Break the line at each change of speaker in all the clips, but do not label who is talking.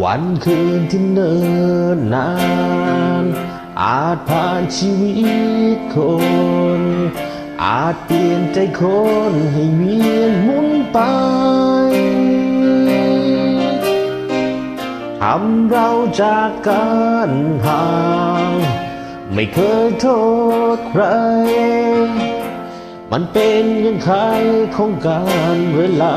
วันคืนที่เนิ่นนาน อาจผ่านชีวิตคน อาจเปลี่ยนใจคนให้เวียนหมุนไปทำเราจากกันห่าง ไม่เคยโทษใคร มันเป็นยังไงของการเวลา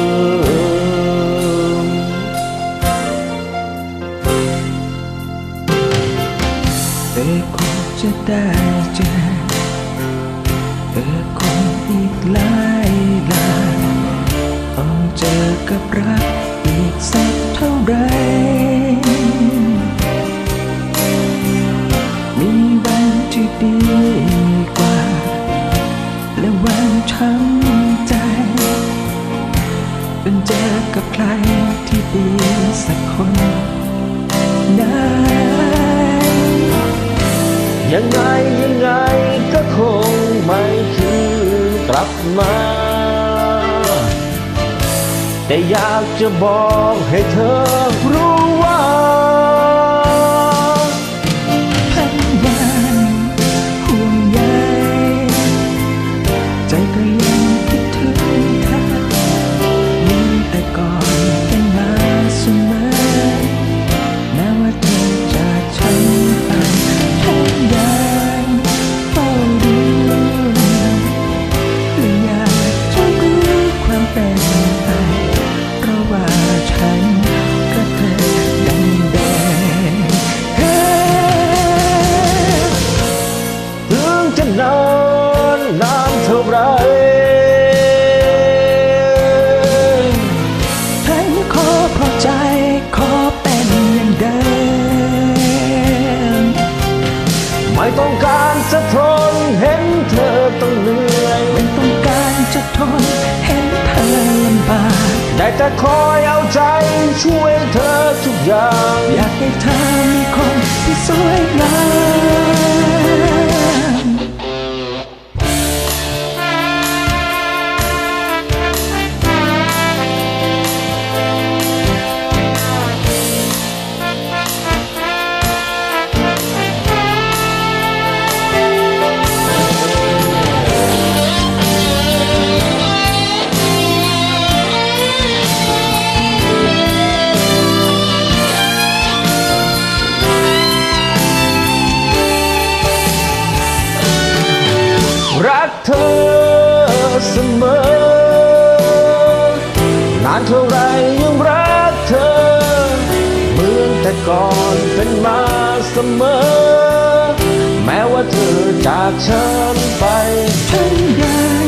ได้เจอเธอคงอีกหลายหลายต้องเจอกับรักอีกสักเท่าไร มีวันที่ดีกว่า และวันช้ำใจเป็นเจอกับใครที่ดีสักคนได้
ลับมา แต่อยากจะบอกให้เธอรู้
นเห็
นเธอ
ลำบาก
ได้แต่คอยเอาใจช่วยเธอทุกอย่าง
อยากให้เธอมีคนที่สวยงาม
กเธอเสมอนานเท่าไรยังรักเธอ เหมือนแต่ก่อนเป็นมาเสมอ แม้ว่าเธอจากฉันไป
ฉันยัง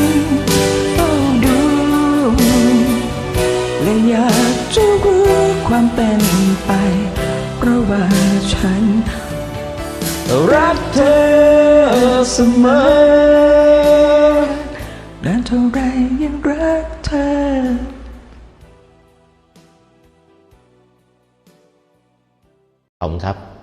เฝ้าดูและอยากจะรู้ความเป็นไป เพราะว่าฉัน
รักเธอเสมอ
นานเท่าไรยังรักเธอ
ขอบคุณครับ